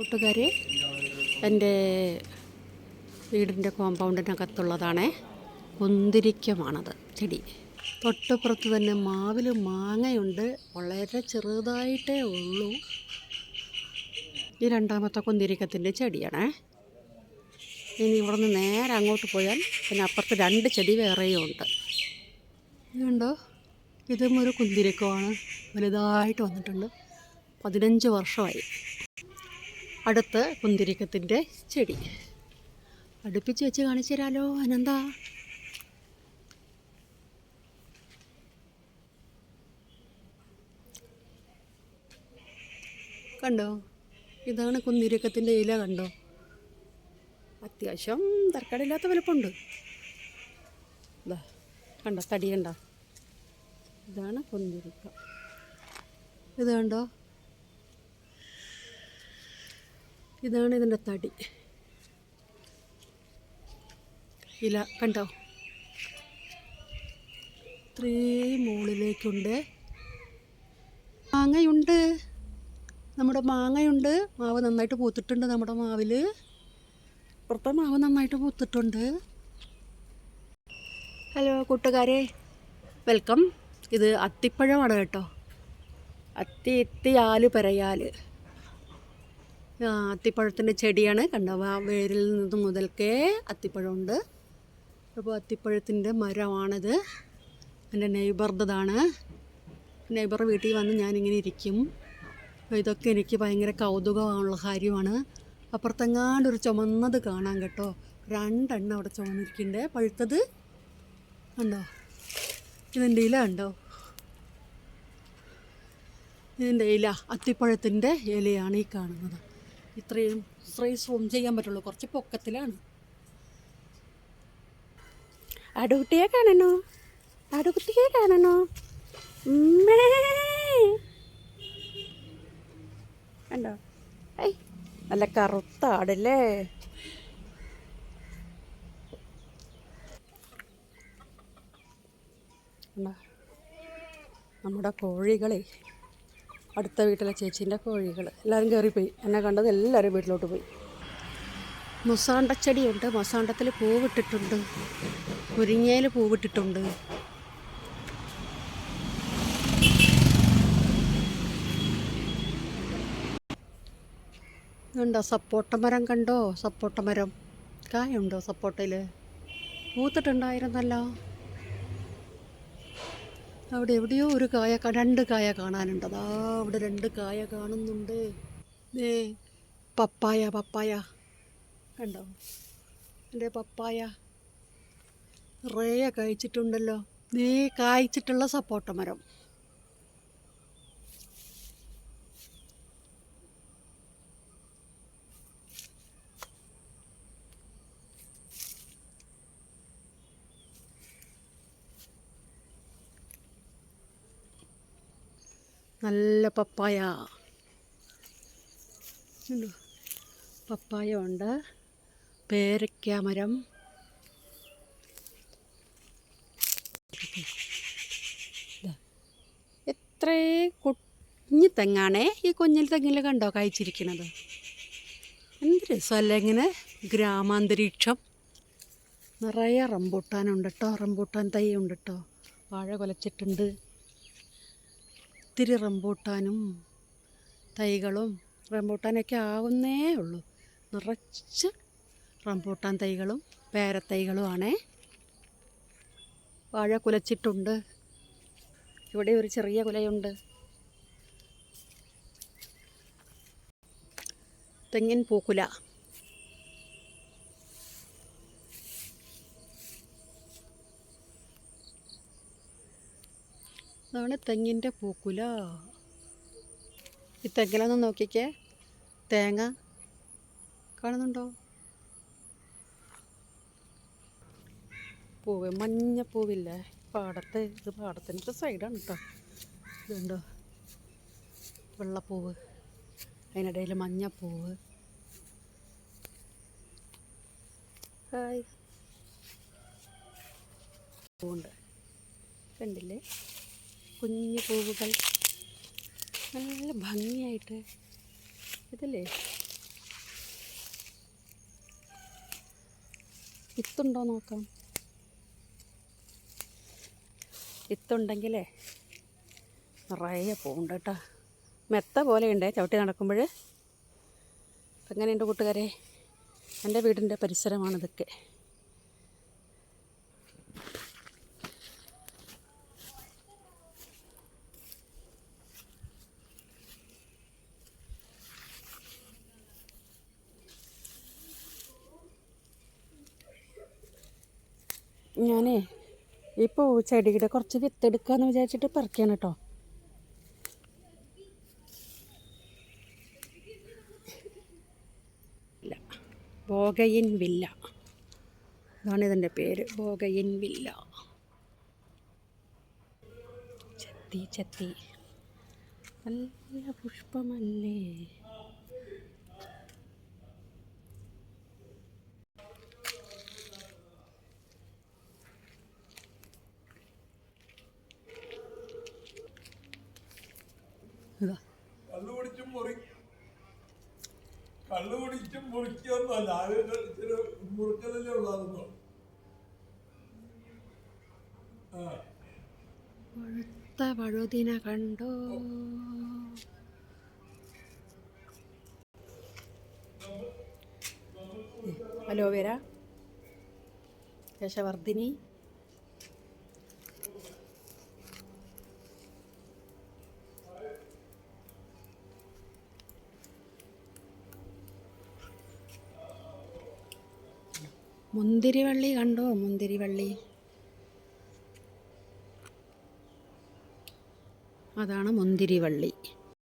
കൂട്ടുകാരെ എന്റെ വീടിന്റെ കോമ്പൗണ്ടിനകത്തുള്ളതാണേ. കുന്തിരിക്കമാണത് ചെടി. തൊട്ടപ്പുറത്ത് തന്നെ മാവിൽ മാങ്ങയുണ്ട്. വളരെ ചെറുതായിട്ടേ ഉള്ളൂ. ഈ രണ്ടാമത്തെ കുന്തിരിക്കത്തിന്റെ ചെടിയാണേ. ഇനി ഇവിടെ നിന്ന് നേരെ അങ്ങോട്ട് പോയാൽ പിന്നെ അപ്പുറത്ത് രണ്ട് ചെടി വേറെയും ഉണ്ട്. ഇതുണ്ടോ ഇതും ഒരു കുന്തിരിക്കമാണ്. വലുതായിട്ട് വന്നിട്ടുണ്ട്. പതിനഞ്ച് വർഷമായി. അടുത്ത് കുന്തിരിക്കത്തിന്റെ ചെടി. അടുപ്പിച്ച് വെച്ച് കാണിച്ചു തരാലോ അനന്താ. കണ്ടോ? ഇതാണ് കുന്നിരക്കത്തിന്റെ ഇല കണ്ടോ? അത്യാവശ്യം തർക്കടയില്ലാത്ത വലുപ്പമുണ്ട്. കണ്ടോ തടി കണ്ടോ? ഇതാണ് കുന്നിരിക്ക ഇത് കണ്ടോ? ഇതാണ് ഇതിന്റെ തടി. ഇല കണ്ടോ? ഇത്രയും മുകളിലേക്കുണ്ട്. മാങ്ങയുണ്ട്. നമ്മുടെ മാങ്ങയുണ്ട്. മാവ് നന്നായിട്ട് പൂത്തിട്ടുണ്ട് നമ്മുടെ മാവിൽ പുറത്തെ മാവ് നന്നായിട്ട് പൂത്തിട്ടുണ്ട്. ഹലോ കൂട്ടുകാരെ. വെൽക്കം. ഇത് അത്തിപ്പഴമാണ് കേട്ടോ. അത്തി എത്തിയാൽ പരയാൽ. അത്തിപ്പഴത്തിന്റെ ചെടിയാണ്. കണ്ടവ വേരിൽ നിന്ന് മുതൽക്കേ അത്തിപ്പഴമുണ്ട്. അപ്പോൾ അത്തിപ്പഴത്തിന്റെ മരമാണിത്. എന്റെ നെയ്ബറുടേതാണ് നെയ്ബർ വീട്ടിൽ വന്ന് ഞാനിങ്ങനെ ഇരിക്കും. ഇതൊക്കെ എനിക്ക് ഭയങ്കര കൗതുകമുള്ള കാര്യമാണ്. അപ്പുറത്തെങ്ങാണ്ട് ഒരു ചുമന്നത് കാണാം കേട്ടോ. രണ്ടെണ്ണം അവിടെ ചുമന്നിരിക്കുന്നുണ്ട്. പഴുത്തത് ഉണ്ടോ ഇതിന്റെ ഇല ഉണ്ടോ ഇതിന്റെ ഇല അത്തിപ്പഴത്തിന്റെ ഇലയാണ് ഈ കാണുന്നത്. ഇത്രയും ഇത്രയും സൂം ചെയ്യാൻ പറ്റുള്ളൂ. കുറച്ച് പൊക്കത്തിലാണ്. അടുകുട്ടിയെ കാണണോ? അടുകുട്ടിയെ കാണണോ? കണ്ടോ? ഐ നല്ല കറുത്ത ആടല്ലേ? നമ്മുടെ കോഴികളെ. അടുത്ത വീട്ടിലെ ചേച്ചീന്റെ കോഴികൾ. എല്ലാവരും കയറിപ്പോയി. എന്നെ കണ്ടത് എല്ലാവരും വീട്ടിലോട്ട് പോയി. മൊസാണ്ടച്ചെടിയുണ്ട് മൊസാണ്ടത്തിൽ പൂവിട്ടിട്ടുണ്ട്. മുരിങ്ങയിൽ പൂവിട്ടിട്ടുണ്ട്. ഉണ്ടോ സപ്പോട്ട മരം കണ്ടോ? സപ്പോട്ട മരം. കായുണ്ടോ സപ്പോട്ടയിൽ പൂത്തിട്ടുണ്ടായിരുന്നല്ലോ. അവിടെ എവിടെയോ ഒരു കായ രണ്ട് കായ കാണാനുണ്ട്. അതാ അവിടെ രണ്ട് കായ കാണുന്നുണ്ട്. ഏ പപ്പായ പപ്പായ. കണ്ടോ? എന്റെ പപ്പായ. നിറയെ കഴിച്ചിട്ടുണ്ടല്ലോ നീ കായ്ച്ചിട്ടുള്ള സപ്പോട്ട മരം. നല്ല പപ്പായ? പപ്പായ ഉണ്ട്. പേരയ്ക്ക മരം. എത്രേ കുഞ്ഞു തെങ്ങാണേ ഈ കുഞ്ഞിൽ തെങ്ങിൽ കണ്ടോ കഴിച്ചിരിക്കണത് എന്ത് രസമല്ലേ ഇങ്ങനെ ഗ്രാമാന്തരീക്ഷം. നിറയെ റംബൂട്ടാനുണ്ട് കേട്ടോ റംബൂട്ടാൻ തൈ ഉണ്ട് കേട്ടോ വാഴ കുലച്ചിട്ടുണ്ട്. ഒത്തിരി റംബൂട്ടാനും തൈകളും റംബൂട്ടാനൊക്കെ ആവുന്നേ ഉള്ളൂ. നിറച്ച് റംബൂട്ടാൻ തൈകളും പേരത്തൈകളുമാണേ. വാഴ കുലച്ചിട്ടുണ്ട്. ഇവിടെ ഒരു ചെറിയ കുലയുണ്ട്. തെങ്ങിൻ പൂക്കുല. ഇതാണ് തെങ്ങിന്റെ പൂക്കുല. ഈ തെങ്ങിലൊന്ന് നോക്കിക്കേ. തേങ്ങ കാണുന്നുണ്ടോ? പൂവ് മഞ്ഞ പൂവില്ലേ? പാടത്ത് ഇത് പാടത്തിന്റെ സൈഡാണ് കേട്ടോ ഇതുണ്ടോ? വെള്ളപ്പൂവ്. അതിനിടയിൽ മഞ്ഞപ്പൂവ്. ഹായ്. പൂവുണ്ട്. കണ്ടില്ലേ? കുഞ്ഞു പൂവുകൾ. നല്ല ഭംഗിയായിട്ട്. ഇതല്ലേ? വിത്തുണ്ടോ നോക്കാം. വിത്തുണ്ടെങ്കിലേ നിറയെ പൂവുണ്ട് കേട്ടോ. മെത്ത പോലെയുണ്ട് ചവിട്ടി നടക്കുമ്പോൾ അങ്ങനെ കൂട്ടുകാരെ? എന്റെ വീടിന്റെ പരിസരമാണിതൊക്കെ. ഞാനേ ഈ പൂച്ചെടിയുടെ കുറച്ച് വിത്തെടുക്കാന്ന് വിചാരിച്ചിട്ട് പറിക്കാൻ കേട്ടോ. Bougainvillea. അതാണ് ഇതിന്റെ പേര്. Bougainvillea. ചെത്തി ചെത്തി. നല്ല പുഷ്പമല്ലേ? ഇതാ. കള്ളു കുടിച്ചും മുറി. കള്ളു കുടിച്ചും മുറിക്കൊന്നുമല്ല. അത് ഇച്ചിരി മുറുക്കലല്ലേ ഉള്ളതെന്നോ? ആ. പഴുത്ത കണ്ടോ? അലോവേര യശവർദ്ധിനി? മുന്തിരിവള്ളി കണ്ടോ? മുന്തിരിവള്ളി. അതാണ് മുന്തിരിവള്ളി.